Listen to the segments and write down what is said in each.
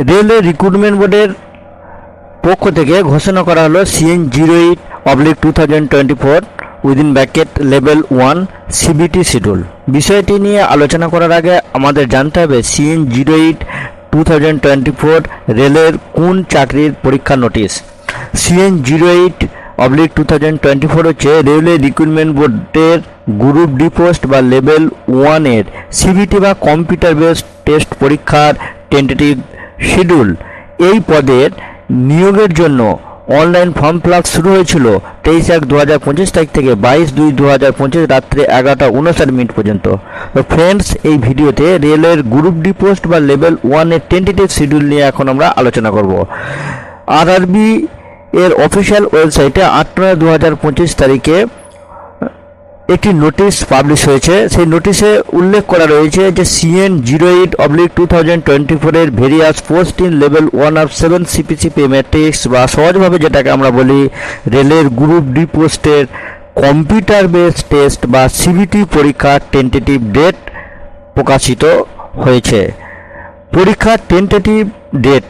Railway recruitment বোর্ডের পক্ষ থেকে ঘোষণা করা হলো CN zero eight oblique two thousand twenty four within bracket level one CBT schedule বিষয়টি নিয়ে আলোচনা করার আগে আমাদের জানতে হবে CN zero eight two thousand twenty four রেলের কোন চাকরির পরীক্ষা notice CN zero eight oblique two thousand twenty four হচ্ছে রেলওয়ে রিক্রুটমেন্ট বোর্ডের গ্রুপ ডি পোস্ট বা লেভেল ওয়ানের সিবিটি বা কম্পিউটার বেসড টেস্ট পরীক্ষার টেন্টেটিভ শিডিউল। এই পদের নিয়োগের জন্য অনলাইন ফর্ম ফিল শুরু হয়েছিল তেইশ এক দু হাজার পঁচিশ তারিখ থেকে বাইশ দুই দু হাজার পঁচিশ রাত্রে এগারোটা উনষাট মিনিট পর্যন্ত। তো ফ্রেন্ডস এই ভিডিওতে রেলের গ্রুপ ডি পোস্ট বা লেভেল ওয়ানের টেন্টেটিভ শিডিউল নিয়ে এখন আমরা আলোচনা করব। আরআরবি এর অফিসিয়াল ওয়েবসাইটে আট নয় দু হাজার পঁচিশ তারিখে একটি নোটিশ পাবলিশ হয়েছে। সেই নোটিশে উল্লেখ করা রয়েছে যে CN zero eight oblique two thousand twenty ফোরের various post in level one of seven CPC pay matrix বা সহজভাবে যেটাকে আমরা বলি রেলের গ্রুপ ডি পোস্টের কম্পিউটার বেস টেস্ট বা সিবিটি পরীক্ষার টেন্টেটিভ ডেট প্রকাশিত হয়েছে। পরীক্ষার টেন্টেটিভ ডেট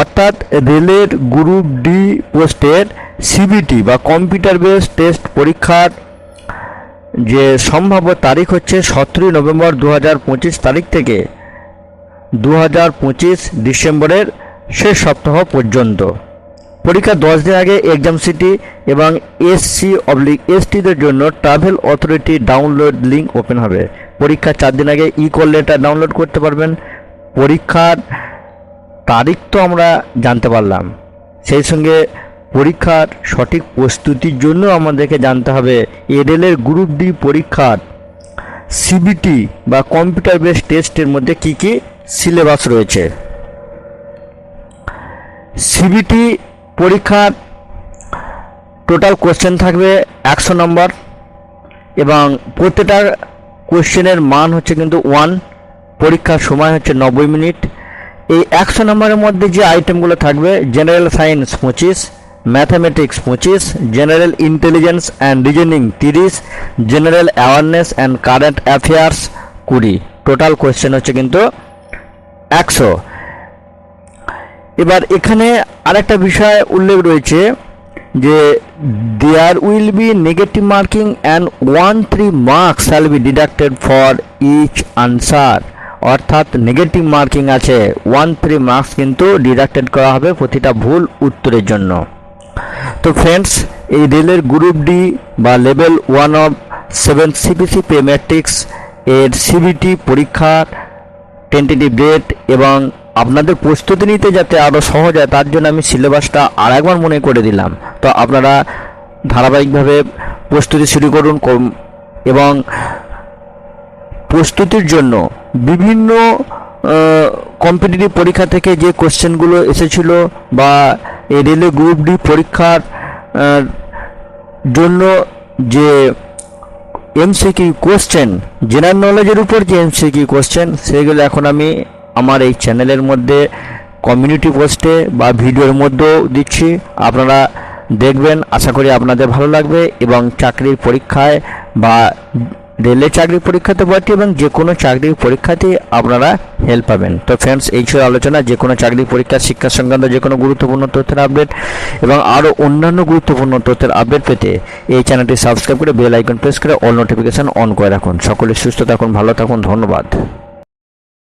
অর্থাৎ রেলের গ্রুপ ডি পোস্টের সিবিটি বা কম্পিউটার বেস টেস্ট পরীক্ষার যে সম্ভাব্য তারিখ হচ্ছে সতেরোই নভেম্বর দু হাজার পঁচিশ তারিখ থেকে দু হাজার পঁচিশ ডিসেম্বরের শেষ সপ্তাহ পর্যন্ত। পরীক্ষা দশ দিন আগে এক্সাম সিটি এবং এসসি অবলিক এসটিদের জন্য travel authority download link open হবে। পরীক্ষা চার দিন আগে ই কল লেটার ডাউনলোড করতে পারবেন। পরীক্ষার তারিখ তো আমরা জানতে পারলাম। সেই সঙ্গে পরীক্ষার সঠিক প্রস্তুতির জন্য আমাদেরকে জানতে হবে। এডেলের গ্রুপ ডি পরীক্ষার সিবিটি বা কম্পিউটার বেস টেস্টের মধ্যে কি কি সিলেবাস রয়েছে। সিবিটি পরীক্ষার টোটাল কোশ্চেন থাকবে একশো নম্বর এবং প্রত্যেকটা কোশ্চেনের মান হচ্ছে কিন্তু ওয়ান পরীক্ষার সময় হচ্ছে নব্বই মিনিট। এই একশো নম্বরের মধ্যে যে আইটেমগুলো থাকবে জেনারেল সায়েন্স পঁচিশ ম্যাথামেটিক্স পঁচিশ জেনারেল ইন্টেলিজেন্স অ্যান্ড রিজনিং তিরিশ general awareness and current affairs কুড়ি। টোটাল কোয়েশ্চেন হচ্ছে কিন্তু একশো। এবার এখানে আরেকটা বিষয় উল্লেখ রয়েছে যে there will be negative marking and one three marks shall be deducted for each answer অর্থাৎ নেগেটিভ মার্কিং আছে। ওয়ান থ্রি মার্কস কিন্তু ডিডাক্টেড করা হবে প্রতিটা ভুল উত্তরের জন্য। তো ফ্রেন্ডস এই রেলের গ্রুপ ডি বা level one of seven CBC pay matrix এর সিবিটি পরীক্ষার টেন্টেটিভ ডেট এবং আপনাদের প্রস্তুতি নিতে যাতে আরও সহজ হয়, তার জন্য আমি সিলেবাসটা আর একবার মনে করে দিলাম। তো আপনারা ধারাবাহিকভাবে প্রস্তুতি শুরু করুন এবং প্রস্তুতির জন্য বিভিন্ন কম্পিটিটিভ পরীক্ষা থেকে যে কোশ্চেনগুলো এসেছিল বা এই রেলওয়ে গ্রুপ ডি পরীক্ষার জন্য যে এমসিকিউ কোশ্চেন জেনারেল নলেজের উপর যে এমসিকিউ কোশ্চেন সেগুলো এখন আমি আমার এই চ্যানেলের মধ্যে কমিউনিটি পোস্টে বা ভিডিওর মধ্যেও দিচ্ছি। আপনারা দেখবেন, আশা করি আপনাদের ভালো লাগবে এবং চাকরির পরীক্ষায় বা রেলের চাকরির পরীক্ষাতে বটে এবং যে কোনো চাকরির পরীক্ষাতেই আপনারা হেল্প পাবেন। তো ফ্রেন্ডস এই ছিল আলোচনা। যে কোনো চাকরির পরীক্ষা, শিক্ষা সংক্রান্ত যে কোনো গুরুত্বপূর্ণ তথ্যের আপডেট এবং আরও অন্যান্য গুরুত্বপূর্ণ তথ্যের আপডেট পেতে এই চ্যানেলটি সাবস্ক্রাইব করে বেল আইকন প্রেস করে অল নোটিফিকেশন অন করে রাখুন। সকলে সুস্থ থাকুন, ভালো থাকুন, ধন্যবাদ।